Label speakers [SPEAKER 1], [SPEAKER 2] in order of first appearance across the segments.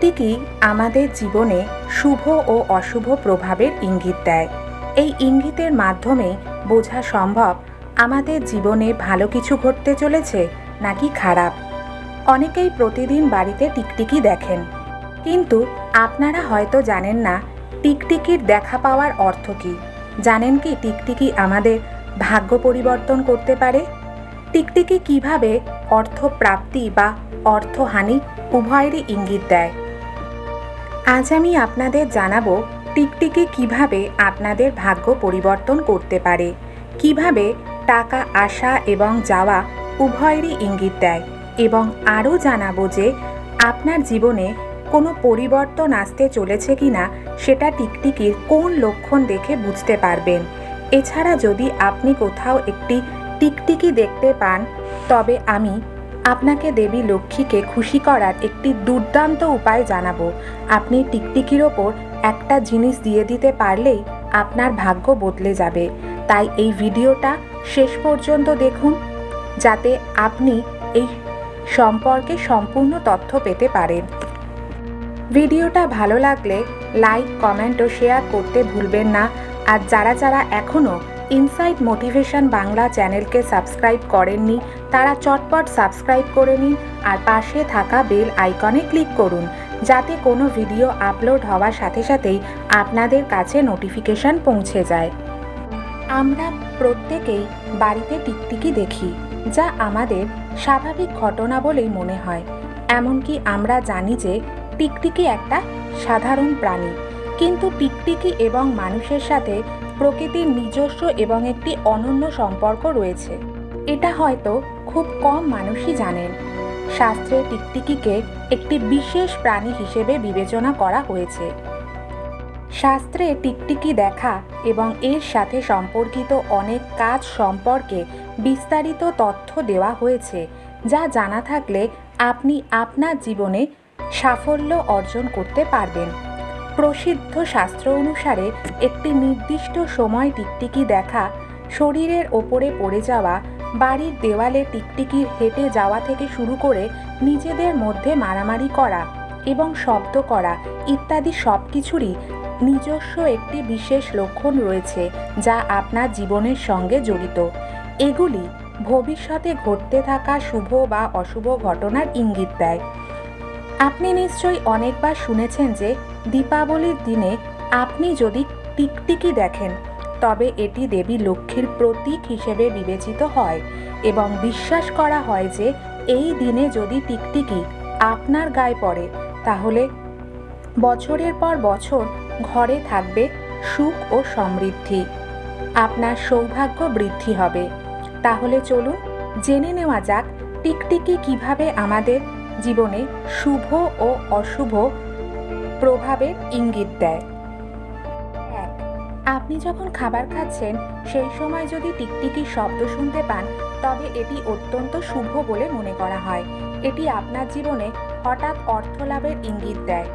[SPEAKER 1] টিকটিকি আমাদের জীবনে শুভ ও অশুভ প্রভাবের ইঙ্গিত দেয়। এই ইঙ্গিতের মাধ্যমে বোঝা সম্ভব আমাদের জীবনে ভালো কিছু ঘটতে চলেছে নাকি খারাপ। অনেকেই প্রতিদিন বাড়িতে টিকটিকি দেখেন। কিন্তু আপনারা হয়তো জানেন না টিকটিকির দেখা পাওয়ার অর্থ কী। জানেন কি টিকটিকি আমাদের ভাগ্য পরিবর্তন করতে পারে? টিকটিকি কীভাবে অর্থ প্রাপ্তি বা অর্থহানি উভয়েরই ইঙ্গিত দেয়? আজ আমি আপনাদের জানাব টিকটিকি কীভাবে আপনাদের ভাগ্য পরিবর্তন করতে পারে, কীভাবে টাকা আসা এবং যাওয়া উভয়েরই ইঙ্গিত দেয় এবং আরও জানাব যে আপনার জীবনে কোনো পরিবর্তন আসতে চলেছে কি না সেটা টিকটিকির কোন লক্ষণ দেখে বুঝতে পারবেন। এছাড়া যদি আপনি কোথাও একটি টিকটিকি দেখতে পান, তবে আমি আপনাকে দেবী লক্ষ্মীকে খুশি করার একটি দুর্দান্ত উপায় জানাব। আপনি টিকটিকির ওপর একটা জিনিস দিয়ে দিতে পারলেই আপনার ভাগ্য বদলে যাবে। তাই এই ভিডিওটা শেষ পর্যন্ত দেখুন, যাতে আপনি এই সম্পর্কে সম্পূর্ণ তথ্য পেতে পারেন। ভিডিওটা ভালো লাগলে লাইক, কমেন্ট ও শেয়ার করতে ভুলবেন না। আর যারা যারা এখনও ইনসাইট মোটিভেশন বাংলা চ্যানেলকে সাবস্ক্রাইব করেননি, তারা চটপট সাবস্ক্রাইব করে নিন আর পাশে থাকা বেল আইকনে ক্লিক করুন, যাতে কোনো ভিডিও আপলোড হওয়ার সাথে সাথেই আপনাদের কাছে নোটিফিকেশন পৌঁছে যায়। আমরা প্রত্যেকেই বাড়িতে টিকটিকি দেখি, যা আমাদের স্বাভাবিক ঘটনা বলেই মনে হয়। এমনকি আমরা জানি যে টিকটিকি একটা সাধারণ প্রাণী, কিন্তু টিকটিকি এবং মানুষের সাথে প্রকৃতির নিজস্ব এবং একটি অনন্য সম্পর্ক রয়েছে। এটা হয়তো খুব কম মানুষই জানেন। শাস্ত্রে টিকটিকিকে একটি বিশেষ প্রাণী হিসেবে বিবেচনা করা হয়েছে। শাস্ত্রে টিকটিকি দেখা এবং এর সাথে সম্পর্কিত অনেক কাজ সম্পর্কে বিস্তারিত তথ্য দেওয়া হয়েছে, যা জানা থাকলে আপনি আপনার জীবনে সাফল্য অর্জন করতে পারবেন। প্রসিদ্ধ শাস্ত্র অনুসারে একটি নির্দিষ্ট সময় টিকটিকি দেখা, শরীরের ওপরে পড়ে যাওয়া, বাড়ির দেওয়ালে টিকটিকির হেঁটে যাওয়া থেকে শুরু করে নিজেদের মধ্যে মারামারি করা এবং শব্দ করা ইত্যাদি সব কিছুরই নিজস্ব একটি বিশেষ লক্ষণ রয়েছে যা আপনার জীবনের সঙ্গে জড়িত। এগুলি ভবিষ্যতে ঘটতে থাকা শুভ বা অশুভ ঘটনার ইঙ্গিত দেয়। আপনি নিশ্চয়ই অনেকবার শুনেছেন যে দীপাবলির দিনে আপনি যদি টিকটিকি দেখেন, তবে এটি দেবী লক্ষ্মীর প্রতীক হিসেবে বিবেচিত হয় এবং বিশ্বাস করা হয় যে এই দিনে যদি টিকটিকি আপনার গায়ে পড়ে, তাহলে বছরের পর বছর ঘরে থাকবে সুখ ও সমৃদ্ধি। আপনার সৌভাগ্য বৃদ্ধি হবে। তাহলে চলুন জেনে নেওয়া যাক টিকটিকি কীভাবে আমাদের জীবনে শুভ ও অশুভ প্রভাবের ইঙ্গিত দেয়। আপনি যখন খাবার খাচ্ছেন, সেই সময় যদি টিকটিকির শব্দ শুনতে পান, তবে এটি অত্যন্ত শুভ বলে মনে করা হয়। এটি আপনার জীবনে হঠাৎ অর্থ লাভের ইঙ্গিত দেয়।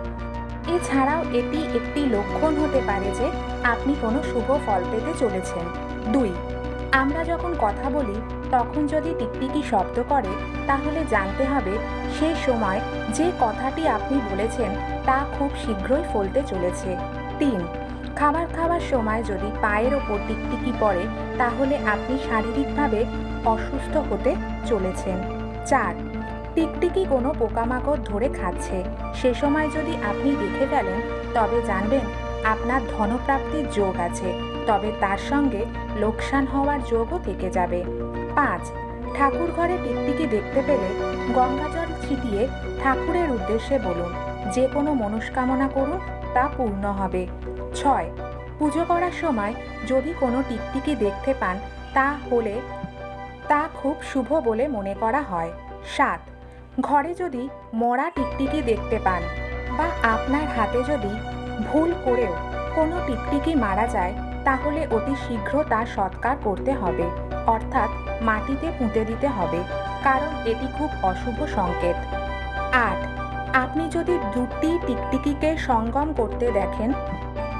[SPEAKER 1] এছাড়াও এটি একটি লক্ষণ হতে পারে যে, আপনি কোনো শুভ ফল পেতে চলেছেন। দুই, আমরা যখন কথা বলি তখন যদি টিকটিকি শব্দ করে, তাহলে জানতে হবে সেই সময় যে কথাটি আপনি বলেছেন তা খুব শীঘ্রই ফলতে চলেছে। তিন, খাবার খাওয়ার সময় যদি পায়ের ওপর টিকটিকি পড়ে, তাহলে আপনি শারীরিকভাবে অসুস্থ হতে চলেছেন। চার, টিকটিকি কোনো পোকামাকড় ধরে খাচ্ছে। সে সময় যদি আপনি দেখে ফেলেন, তবে জানবেন আপনার ধনপ্রাপ্তির যোগ আছে, তবে তার সঙ্গে লোকসান হওয়ার যোগও থেকে যাবে। পাঁচ। ঠাকুর ঘরে টিকটিকি দেখতে পেলে গঙ্গাজল ছিটিয়ে ঠাকুরের উদ্দেশ্যে বলুন, যে কোনো মনস্কামনা করুন, তা পূর্ণ হবে। ছয়। পুজো করার সময় যদি কোনো টিকটিকি দেখতে পান, তা হলে তা খুব শুভ বলে মনে করা হয়। সাত। ঘরে যদি মরা টিকটিকি দেখতে পান বা আপনার হাতে যদি ভুল করেও কোনো টিকটিকি মারা যায়, তাহলে অতি শীঘ্র তার সৎকার করতে হবে। অর্থাৎ মাটিতে পুঁতে দিতে হবে, কারণ এটি খুব অশুভ সংকেত। আট, আপনি যদি দুটি টিকটিকিকে সঙ্গম করতে দেখেন,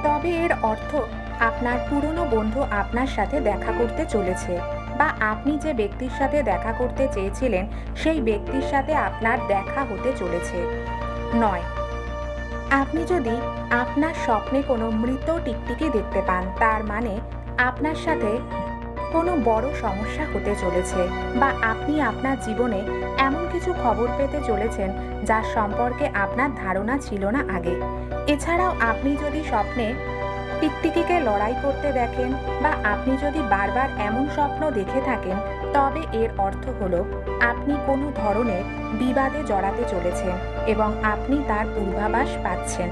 [SPEAKER 1] তবে এর অর্থ আপনার পুরনো বন্ধু আপনার সাথে দেখা করতে চলেছে, বা আপনি যে ব্যক্তির সাথে দেখা করতে চেয়েছিলেন, সেই ব্যক্তির সাথে আপনার দেখা হতে চলেছে। নয়, আপনি যদি আপনার স্বপ্নে কোনো মৃত টিকটিকি দেখতে পান, তার মানে আপনার সাথে কোনো বড় সমস্যা হতে চলেছে বা আপনি আপনার জীবনে এমন কিছু খবর পেতে চলেছেন যার সম্পর্কে আপনার ধারণা ছিল না আগে। এছাড়াও আপনি যদি স্বপ্নে টিকটিকিকে লড়াই করতে দেখেন বা আপনি যদি বারবার এমন স্বপ্ন দেখে থাকেন, তবে এর অর্থ হলো আপনি কোনো ধরনের বিবাদে জড়াতে চলেছেন এবং আপনি তার পূর্বাভাস পাচ্ছেন।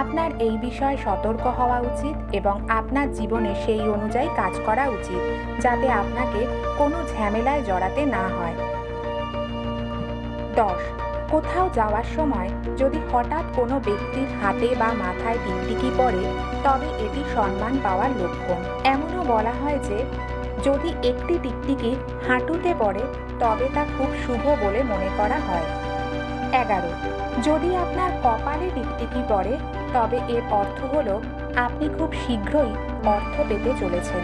[SPEAKER 1] আপনার এই বিষয়ে সতর্ক হওয়া উচিত এবং আপনার জীবনে সেই অনুযায়ী কাজ করা উচিত, যাতে আপনাকে কোনো ঝামেলায় জড়াতে না হয়। দশ, কোথাও যাওয়ার সময় যদি হঠাৎ কোনো ব্যক্তির হাতে বা মাথায় টিকটিকি পড়ে, তবে এটি সম্মান পাওয়ার লক্ষণ। এমনও বলা হয় যে, যদি একটি টিকটিকি হাঁটুতে পড়ে, তবে তা খুব শুভ বলে মনে করা হয়। এগারো, যদি আপনার কপালে টিকটিকি পড়ে তবে এর অর্থ হলো, আপনি খুব শীঘ্রই অর্থ পেতে চলেছেন।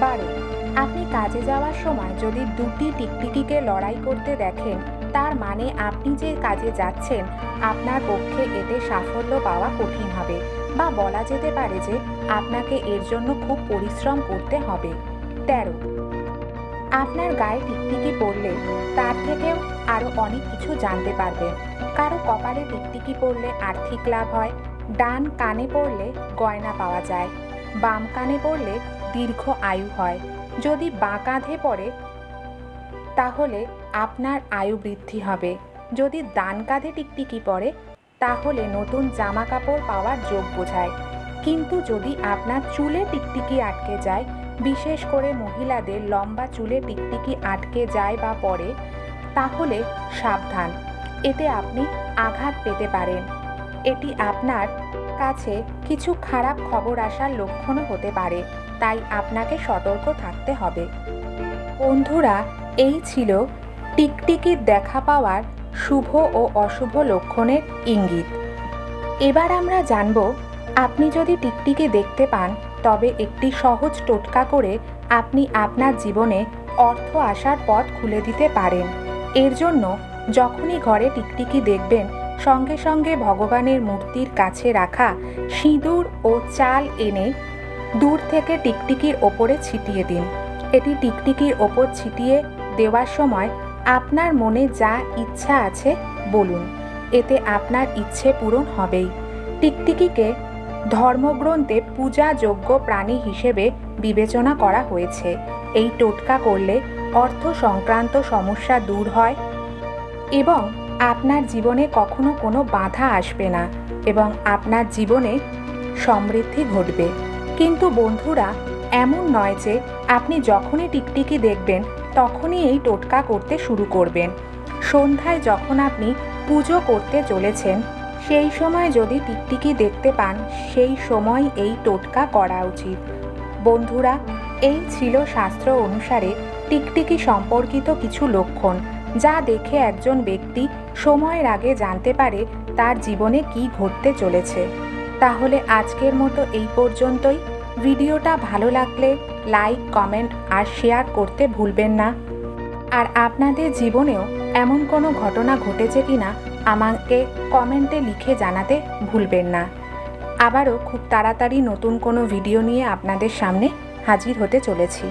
[SPEAKER 1] বারো, আপনি কাজে যাওয়ার সময় যদি দুটি টিকটিকিকে লড়াই করতে দেখেন, তার মানে আপনি যে কাজে যাচ্ছেন, আপনার পক্ষে এতে সাফল্য পাওয়া কঠিন হবে বা বলা যেতে পারে যে আপনাকে এর জন্য খুব পরিশ্রম করতে হবে। তেরো আপনার গায়ে টিকটিকি পড়লে তার থেকেও আরও অনেক কিছু জানতে পারবেন কারও কপালে টিকটিকি পড়লে আর্থিক লাভ হয়, ডান কানে পড়লে গয়না পাওয়া যায়, বাম কানে পড়লে দীর্ঘ আয়ু হয়। যদি বাঁ কাঁধে পড়ে, তাহলে আপনার আয়ু বৃদ্ধি হবে। যদি ডান কাঁধে টিকটিকি পড়ে, তাহলে নতুন জামা কাপড় পাওয়ার যোগ বোঝায়। কিন্তু যদি আপনার চুলে টিকটিকি আটকে যায় বিশেষ করে মহিলাদের লম্বা চুলে টিকটিকি আটকে যায় বা পড়ে, তাহলে সাবধান। এতে আপনি আঘাত পেতে পারেন। এটি আপনার কাছে কিছু খারাপ খবর আসার লক্ষণও হতে পারে, তাই আপনাকে সতর্ক থাকতে হবে। বন্ধুরা, এই ছিল টিকটিকির দেখা পাওয়ার শুভ ও অশুভ লক্ষণের ইঙ্গিত। এবার আমরা জানব, আপনি যদি টিকটিকি দেখতে পান তবে একটি সহজ টোটকা করে আপনি আপনার জীবনে অর্থ আসার পথ খুলে দিতে পারেন। এর জন্য যখনই ঘরে টিকটিকি দেখবেন, সঙ্গে সঙ্গে ভগবানের মূর্তির কাছে রাখা সিঁদুর ও চাল এনে দূর থেকে টিকটিকির ওপরে ছিটিয়ে দিন। এটি টিকটিকির ওপর ছিটিয়ে দেওয়ার সময় আপনার মনে যা ইচ্ছা আছে বলুন। এতে আপনার ইচ্ছে পূরণ হবেই। টিকটিকিকে ধর্মগ্রন্থে পূজাযোগ্য প্রাণী হিসেবে বিবেচনা করা হয়েছে। এই টোটকা করলে অর্থ সংক্রান্ত সমস্যা দূর হয় এবং আপনার জীবনে কখনো কোনো বাধা আসবে না এবং আপনার জীবনে সমৃদ্ধি ঘটবে। কিন্তু বন্ধুরা, এমন নয় যে আপনি যখনই টিকটিকি দেখবেন, তখনই এই টোটকা করতে শুরু করবেন। সন্ধ্যায় যখন আপনি পুজো করতে চলেছেন সেই সময় যদি টিকটিকি দেখতে পান, সেই সময় এই টোটকা করা উচিত। বন্ধুরা, এই ছিল শাস্ত্র অনুসারে টিকটিকি সম্পর্কিত কিছু লক্ষণ, যা দেখে একজন ব্যক্তি সময়ের আগে জানতে পারে তার জীবনে কি ঘটতে চলেছে। তাহলে আজকের মতো এই পর্যন্তই। ভিডিওটা ভালো লাগলে লাইক, কমেন্ট আর শেয়ার করতে ভুলবেন না। আর আপনাদের জীবনেও এমন কোনো ঘটনা ঘটেছে কি না আমাকে কমেন্টে লিখে জানাতে ভুলবেন না। আবারও খুব তাড়াতাড়ি নতুন কোনো ভিডিও নিয়ে আপনাদের সামনে হাজির হতে চলেছি।